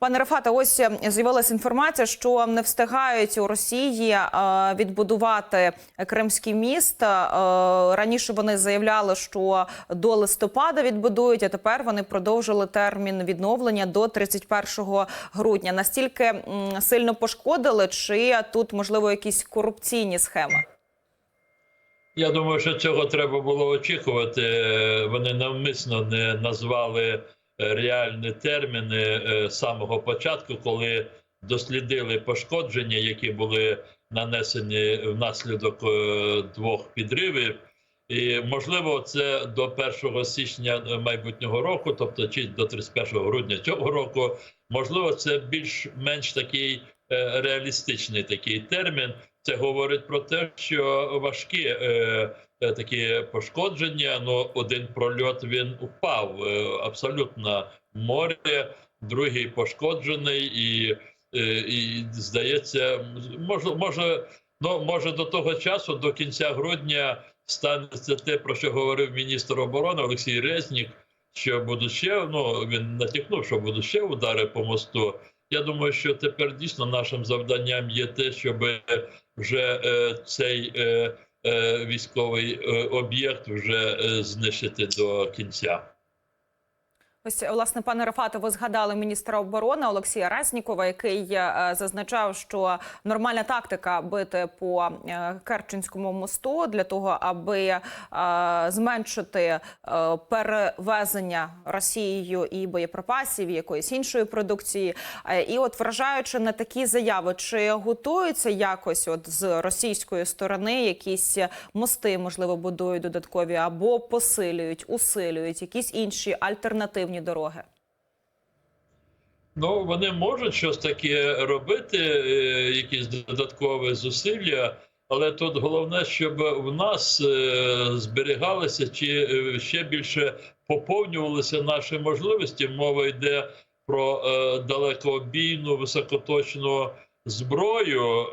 Пане Рафате, ось е, з'явилася інформація, що не встигають у Росії е, відбудувати Кримський міст. Е, Раніше вони заявляли, що до листопада відбудують, а тепер вони продовжили термін відновлення до 31 грудня. Настільки сильно пошкодили, чи тут можливо якісь корупційні схеми? Я думаю, що цього треба було очікувати. Вони навмисно не назвали реальні терміни е, самого початку, коли дослідили пошкодження, які були нанесені внаслідок е, двох підривів. І можливо, це до 1 січня майбутнього року, тобто чи до 31 грудня цього року, можливо, це більш-менш такий е, реалістичний такий термін. Це говорить про те, що важкі е, е, такі пошкодження. Ну, один прольот він упав е, абсолютно в море, другий пошкоджений, і, е, і здається, може, може, ну, може до того часу, до кінця грудня, станеться те, про що говорив міністр оборони Олексій Резнік, що будуть ще, ну він натякнув, що будуть ще удари по мосту. Я думаю, що тепер дійсно нашим завданням є те, щоб вже е, цей е, е, військовий е, об'єкт вже е, знищити до кінця. Ось власне пане Рафате, ви згадали міністра оборони Олексія Резнікова, який е, зазначав, що нормальна тактика бити по е, Керченському мосту для того, аби е, зменшити перевезення Росією і боєприпасів і якоїсь іншої продукції. І от вражаючи на такі заяви, чи готуються якось от з російської сторони якісь мости, можливо, будують додаткові або посилюють, усилюють якісь інші альтернативні дороги? Ну, вони можуть щось таке робити, е, якісь додаткові зусилля, але тут головне, щоб в нас е, зберігалися чи е, ще більше поповнювалися наші можливості. Мова йде про далекобійну високоточну зброю.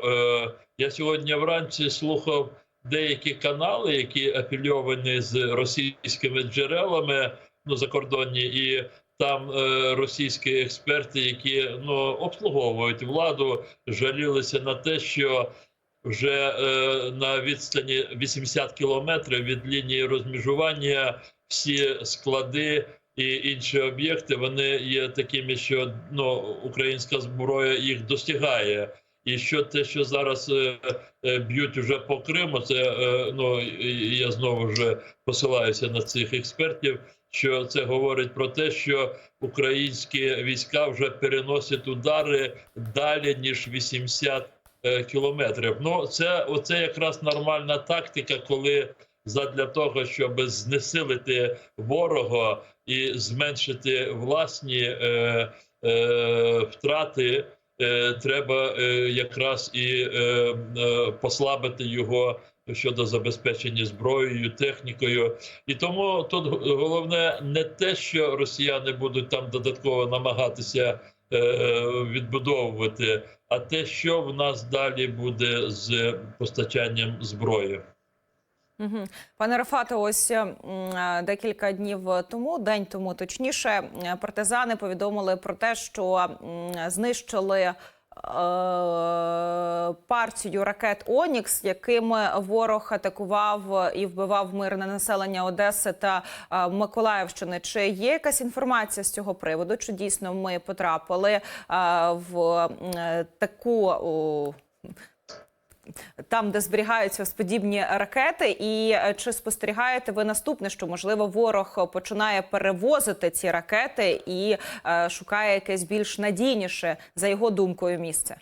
Я сьогодні вранці слухав деякі канали, які афільовані з російськими джерелами, ну закордонні і там е, російські експерти, які ну обслуговують владу, жалілися на те, що вже е, на відстані 80 кілометрів від лінії розміжування всі склади і інші об'єкти вони є такими, що ну українська зброя їх достигає. І що те, що зараз е, е, б'ють уже по Криму, це е, ну я знову вже посилаюся на цих експертів що це говорить про те, що українські війська вже переносять удари далі ніж 80 е, кілометрів. Ну це оце якраз нормальна тактика, коли задля того, щоб знесилити ворога і зменшити власні е, е, втрати. е, Треба е, якраз і послабити його щодо забезпечення зброєю, технікою. І тому тут головне не те, що росіяни будуть там додатково намагатися е, відбудовувати, а те, що в нас далі буде з постачанням зброї. Пане Рафате, ось е, декілька днів тому, день тому точніше, е, партизани повідомили про те, що знищили е, партію ракет Онікс, якими ворог атакував і вбивав мирне населення Одеси та е, Миколаївщини. Чи є якась інформація з цього приводу? Чи дійсно ми потрапили е, в е, таку? Там, де зберігаються ось подібні ракети, і е, чи спостерігаєте ви наступне, що можливо ворог починає перевозити ці ракети і е, шукає якесь більш надійніше за його думкою місце?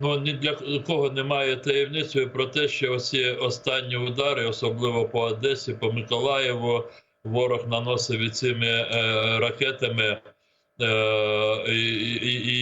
Ну ні для кого немає таємницею про те, що оці останні удари, особливо по Одесі, по Миколаєву, ворог наносив цими е, ракетами. Е, і, і,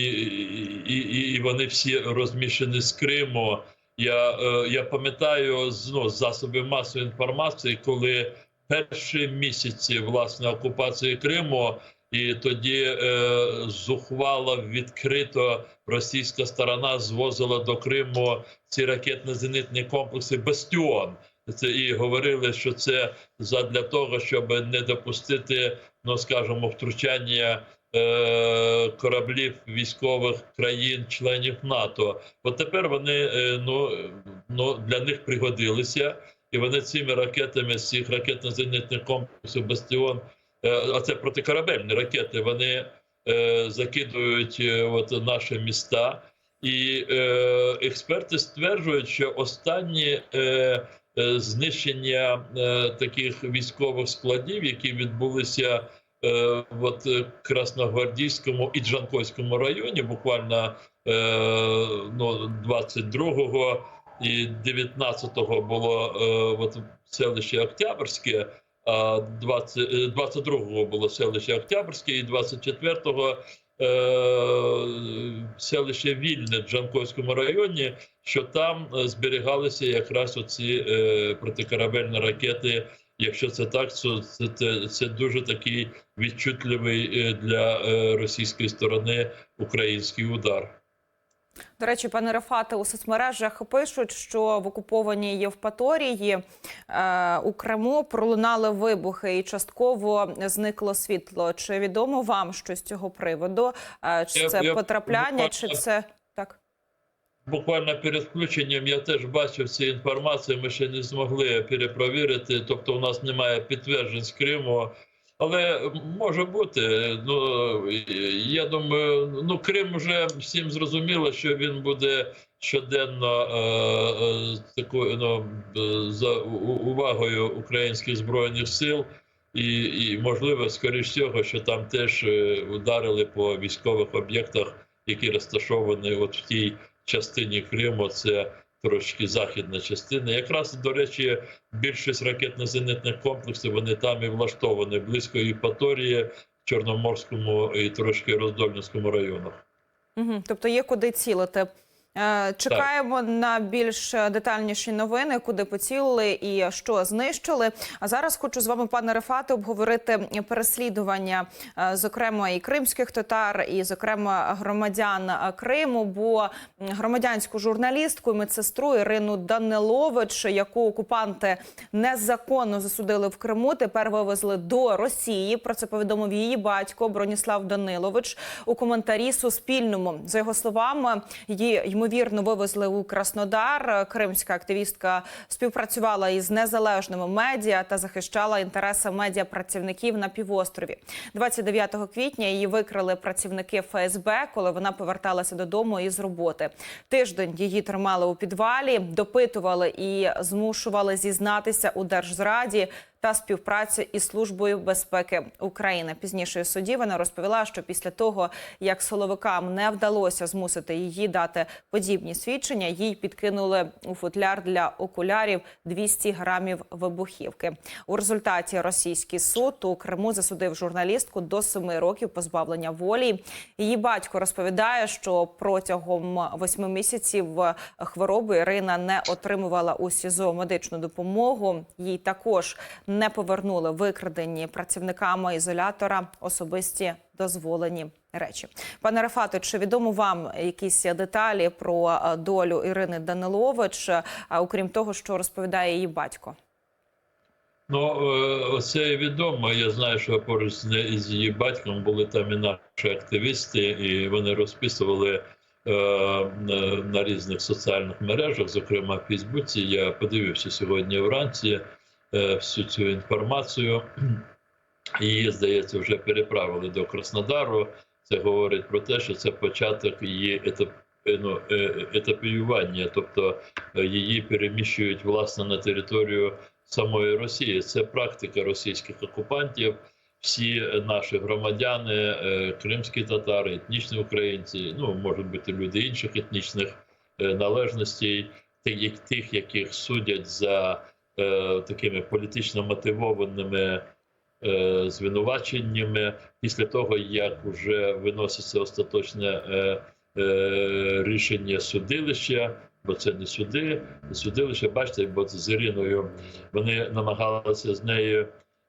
і, і вони всі розміщені з Криму. Я, е, я пам'ятаю з ну, засобів масової інформації, коли перші місяці власне окупації Криму, і тоді е, зухвало відкрито російська сторона звозила до Криму ці ракетно-зенитні комплекси Бастіон. Це і говорили, що це задля того, щоб не допустити, ну скажімо, втручання кораблів військових країн-членів НАТО. От тепер вони е, ну, е, ну, для них пригодилися, і вони цими ракетами з цих ракетно-зенітних комплексів Бастіон, е, а це протикорабельні ракети, вони е, закидують е, от наші міста. І е, експерти стверджують, що останні е, е, знищення е, таких військових складів, які відбулися е, от, е, Красногвардійському і Джанкойському районі, буквально е, ну, 22-го і 19-го було е, от, селище Октябрське, а 20, е, 22-го було селище Октябрське, і 24-го е, селище Вільне в Джанкойському районі, що там е, зберігалися якраз оці е, протикорабельні ракети. Якщо це так, то це, це, це дуже такий відчутливий е, для е, російської сторони український удар. До речі, пане Рафате, у соцмережах пишуть, що в окупованій Євпаторії е, у Криму пролунали вибухи і частково зникло світло. Чи відомо вам що з цього приводу? Е, чи це я потрапляння, чи це так? Буквально перед включенням я теж бачив цю інформацію. Ми ще не змогли перепровірити. Тобто, у нас немає підтверджень з Криму. Але може бути. Ну я думаю, ну Крим вже всім зрозуміло, що він буде щоденно е, е, такою ну, е, за увагою українських збройних сил. І, і можливо, скоріш всього, що там теж е, ударили по військових об'єктах, які розташовані от в тій частині Криму. Це трошки західна частина. Якраз до речі, більшість ракетно-зенитних комплексів вони там і влаштовані близько Іпаторії, Чорноморському і трошки Роздольницькому районах. Угу. Тобто є куди цілити. Е, Чекаємо на більш детальніші новини, куди поцілили і що знищили. А зараз хочу з вами, пане Рефате, обговорити переслідування, е, зокрема і кримських татар, і зокрема громадян е, Криму. Бо громадянську журналістку, і медсестру Ірину Данилович, яку окупанти незаконно засудили в Криму, тепер вивезли до Росії. Про це повідомив її батько Броніслав Данилович у коментарі Суспільному. За його словами, її ймовірно вивезли у Краснодар. Кримська активістка співпрацювала із незалежними медіа та захищала інтереси медіапрацівників на півострові. 29 квітня її викрили працівники ФСБ, коли вона поверталася додому із роботи. Тиждень її тримали у підвалі, допитували і змушували зізнатися у держзраді та співпраці із службою безпеки України. Пізніше у суді вона розповіла, що після того, як силовикам не вдалося змусити її дати подібні свідчення, їй підкинули у футляр для окулярів 200 грамів вибухівки. У результаті російський суд у Криму засудив журналістку до 7 років позбавлення волі. Її батько розповідає, що протягом восьми місяців хвороби Ірина не отримувала у СІЗО медичну допомогу. Їй також не повернули викрадені працівниками ізолятора особисті дозволені речі. Пане Рафато, чи відомо вам якісь деталі про е, долю Ірини Данилович, е, окрім того, що розповідає її батько? Ну, е, це відомо. Я знаю, що поруч з її батьком були там і наші активісти, і вони розписували е, на- різних соціальних мережах, зокрема в Фейсбуці. Я подивився сьогодні вранці всю цю інформацію. Її, здається, вже переправили до Краснодару. Це говорить про те, що це початок її етап, е, ну, е, етапіювання, тобто е, її переміщують власне на територію самої Росії. Це практика російських окупантів. Всі наші громадяни, е, кримські татари, етнічні українці, ну можуть бути люди інших етнічних е, належностей, тих, яких судять за е, такими політично мотивованими е, звинуваченнями після того, як вже виноситься остаточне е, е, рішення судилища, бо це не суди, судилище. Бачите, бо з Іриною вони намагалися з нею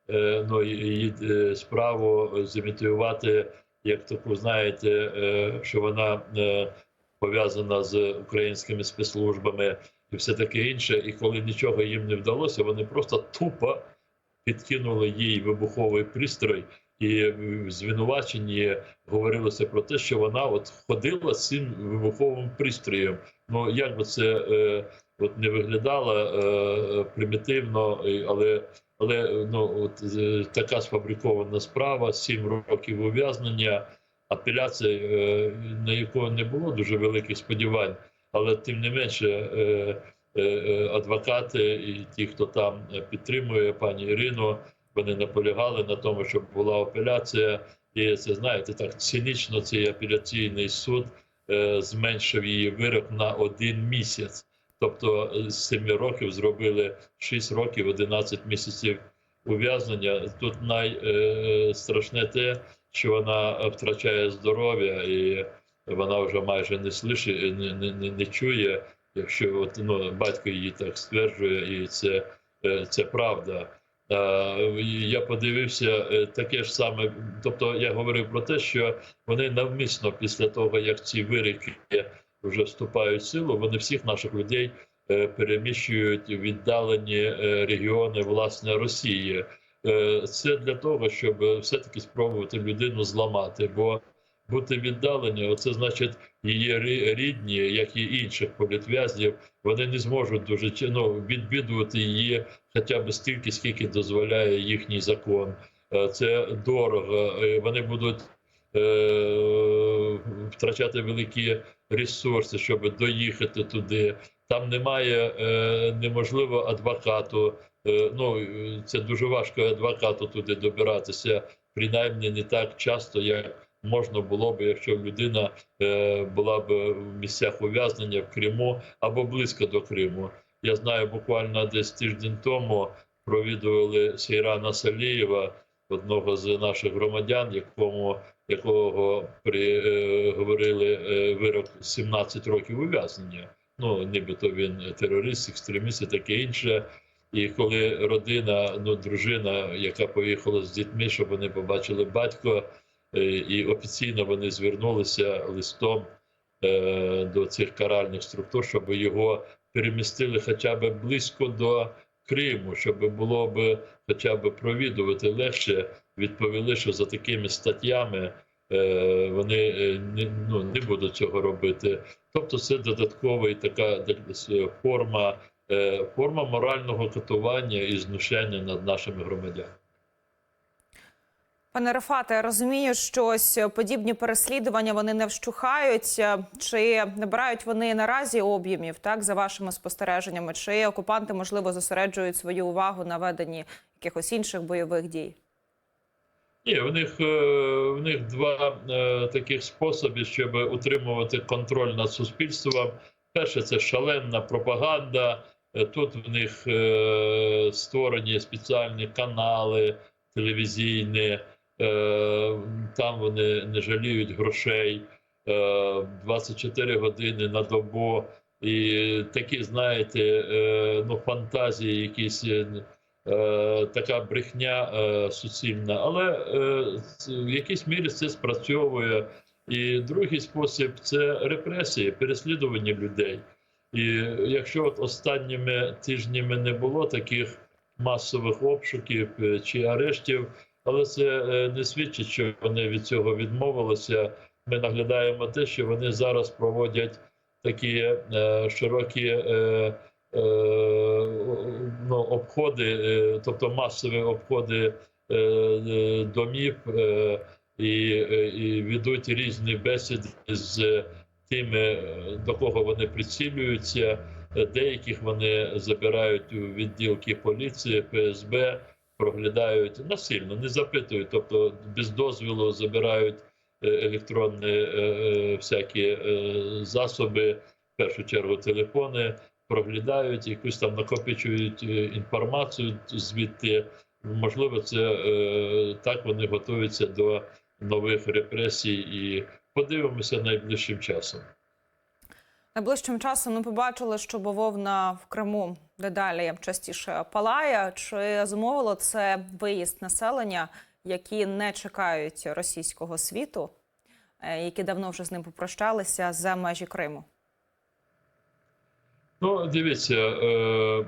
е, ну, її е, справу зімітувати, як таку, знаєте, е, що вона е, пов'язана з українськими спецслужбами і все таке інше. І коли нічого їм не вдалося, вони просто тупо підкинули їй вибуховий пристрой, і в звинуваченні говорилося про те, що вона от ходила з цим вибуховим пристроєм. Ну як би це е, от не виглядало е, примітивно, але але ну от е, така сфабрикована справа, сім років ув'язнення, апеляція, е, на яку не було дуже великих сподівань, але тим не менше. Е, е, е, Адвокати і ті, хто там підтримує пані Ірину, вони наполягали на тому, щоб була апеляція. І це знаєте, так цинічно цей апеляційний суд зменшив її вирок на один місяць. Тобто з 7 років зробили 6 років, 11 місяців ув'язнення. Тут найстрашне те, що вона втрачає здоров'я і вона вже майже не слышить, не, не, не, не чує. Якщо от, ну, батько її так стверджує, і це, е, це правда. Я подивився е, таке ж саме. Тобто я говорив про те, що вони навмисно після того, як ці вирики вже вступають в силу, вони всіх наших людей е, переміщують в віддалені регіони власне Росії. Це для того, щоб все-таки спробувати людину зламати. Бо бути віддалені, оце значить її рідні, як і інших політв'язнів, вони не зможуть дуже ну, відвідувати її хоча б стільки, скільки дозволяє їхній закон. Е, Це дорого. Вони будуть е, втрачати великі ресурси, щоб доїхати туди. Там немає е, неможливо адвокату. Е, Ну це дуже важко адвокату туди добиратися, принаймні не так часто, як можна було б, якщо людина е, була б в місцях ув'язнення в Криму або близько до Криму. Я знаю, буквально десь тиждень тому провідували Сейрана Салієва, одного з наших громадян, якому якого при е, е, вирок 17 років ув'язнення. Ну нібито він терорист, екстреміст і таке інше. І коли родина, ну дружина, яка поїхала з дітьми, щоб вони побачили батько, е, і офіційно вони звернулися листом е, до цих каральних структур, щоб його перемістили хоча б близько до Криму, щоб було б хоча б провідувати легше, відповіли, що за такими статтями е, вони е, не, ну, не будуть цього робити. Тобто, це додаткова така форма, е, форма морального катування і знущання над нашими громадянами. Пане Рафате, розумію, що ось подібні переслідування вони не вщухають. Чи набирають вони наразі об'ємів, так за вашими спостереженнями? Чи окупанти можливо зосереджують свою увагу на веденні якихось інших бойових дій? Ні, в них, е, в них два е, таких способи, щоб утримувати контроль над суспільством. Перше, це шаленна пропаганда. Е, Тут в них створені спеціальні канали телевізійні, там вони не жаліють грошей е, 24 години на добу. І такі, знаєте, е, ну, фантазії, якісь е, е, така брехня е, суцільна, але е, в якійсь мірі це спрацьовує. І другий спосіб це репресії, переслідування людей. І якщо от останніми тижнями не було таких масових обшуків е, чи арештів, але це е, не свідчить, що вони від цього відмовилися. Ми наглядаємо те, що вони зараз проводять такі е, широкі е, ну, обходи, тобто масові обходи домів і, і ведуть різні бесіди з тими, до кого вони прицілюються. Деяких вони забирають у відділки поліції, ФСБ, проглядають насильно, не запитують, тобто без дозволу забирають е, електронні е, е, всякі засоби, в першу чергу телефони, проглядають, якусь там накопичують інформацію звідти. Можливо, це так вони готуються до нових репресій і подивимося найближчим часом. Найближчим часом ми побачили, що бавовна в Криму дедалі частіше палає. Чи зумовило це виїзд населення, які не чекають російського світу, е, які давно вже з ним попрощалися за межі Криму? Ну, дивіться, е,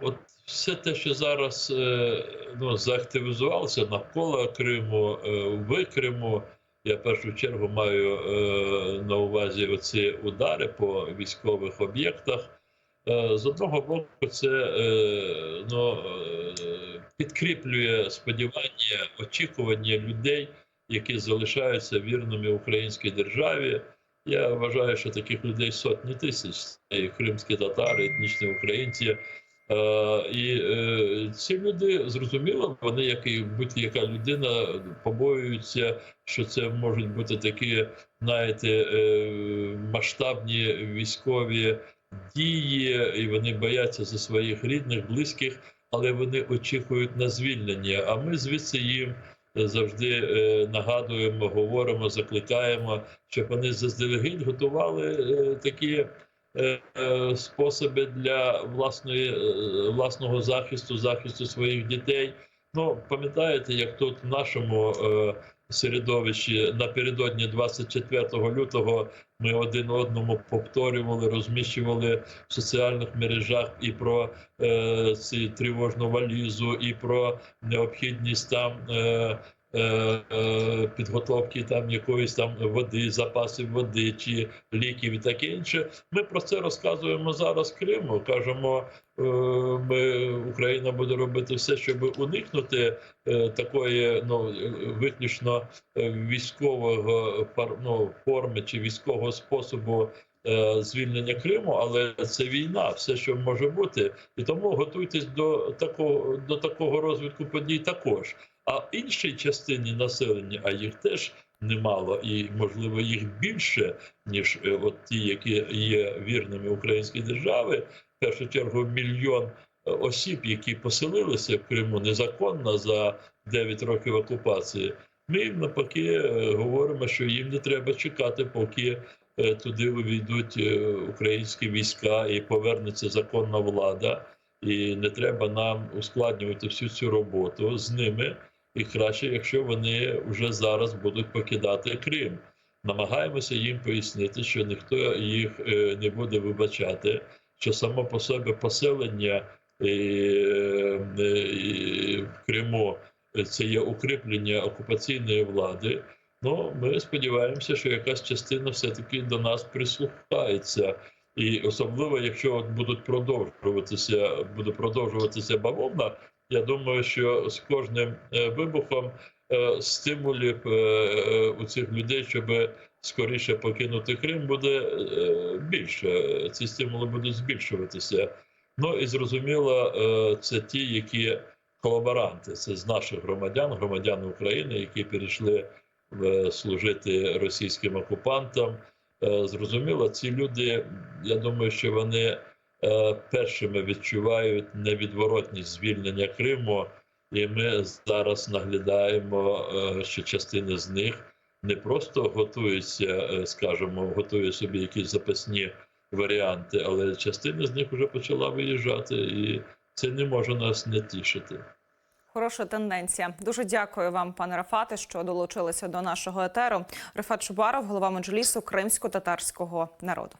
от все те, що зараз е, ну, заактивізувалося навколо Криму, е, в Криму. Я в першу чергу маю е, на увазі оці удари по військових об'єктах. Е, З одного боку, це е, ну, е, підкріплює сподівання, очікування людей, які залишаються вірними українській державі. Я вважаю, що таких людей сотні тисяч. Це і кримські татари, етнічні українці. Е, І е, ці люди зрозуміло, вони, як і будь-яка людина, побоюються, що це можуть бути такі, знаєте, е, масштабні військові дії, і вони бояться за своїх рідних, близьких, але вони очікують на звільнення. А ми звідси їм завжди нагадуємо, говоримо, закликаємо, щоб вони заздалегідь готували такі способи для власної е, власного захисту, захисту своїх дітей. Ну пам'ятаєте, як тут в нашому е, середовищі напередодні 24 лютого ми один одному повторювали, розміщували в соціальних мережах і про е, ці тривожну валізу, і про необхідність там. Е, е, е, Підготовки там якоїсь там води, запасів води чи ліків і таке інше. Ми про це розказуємо зараз Криму. кажемо, е, ми Україна буде робити все, щоб уникнути е, такої ну е, виключно е, військового ну, форми чи військового способу е, звільнення Криму, але це війна, все, що може бути, і тому готуйтесь до такого до такого розвитку подій також. А іншій частині населення, а їх теж немало, і можливо їх більше ніж е, от ті, які є вірними українській державі. В першу чергу мільйон е, осіб, які поселилися в Криму незаконно за 9 років окупації. Ми навпаки е, говоримо, що їм не треба чекати, поки туди увійдуть українські війська і повернеться законна влада. І не треба нам ускладнювати всю цю роботу з ними. І краще, якщо вони вже зараз будуть покидати Крим. Намагаємося їм пояснити, що ніхто їх е, не буде вибачати, що само по собі поселення е, е, в Криму це є укріплення окупаційної влади. Ну, ми сподіваємося, що якась частина все-таки до нас прислухається. І особливо, якщо от будуть продовжуватися, буде продовжуватися бавовна, я думаю, що з кожним е, вибухом е, стимулів е, у цих людей, щоб скоріше покинути Крим, буде більше. Ці стимули будуть збільшуватися. Ну і зрозуміло, це ті, які колаборанти, це з наших громадян, громадян України, які перейшли служити російським окупантам. Зрозуміло, ці люди, я думаю, що вони першими відчувають невідворотність звільнення Криму, і ми зараз наглядаємо, е, що частина з них не просто готуються, е, скажімо, готує собі якісь запасні варіанти, але частина з них вже почала виїжджати, і це не може нас не тішити. Хороша тенденція. Дуже дякую вам, пане Рафате, що долучилися до нашого етеру. Рафат Шубаров, голова меджлісу кримсько-татарського народу.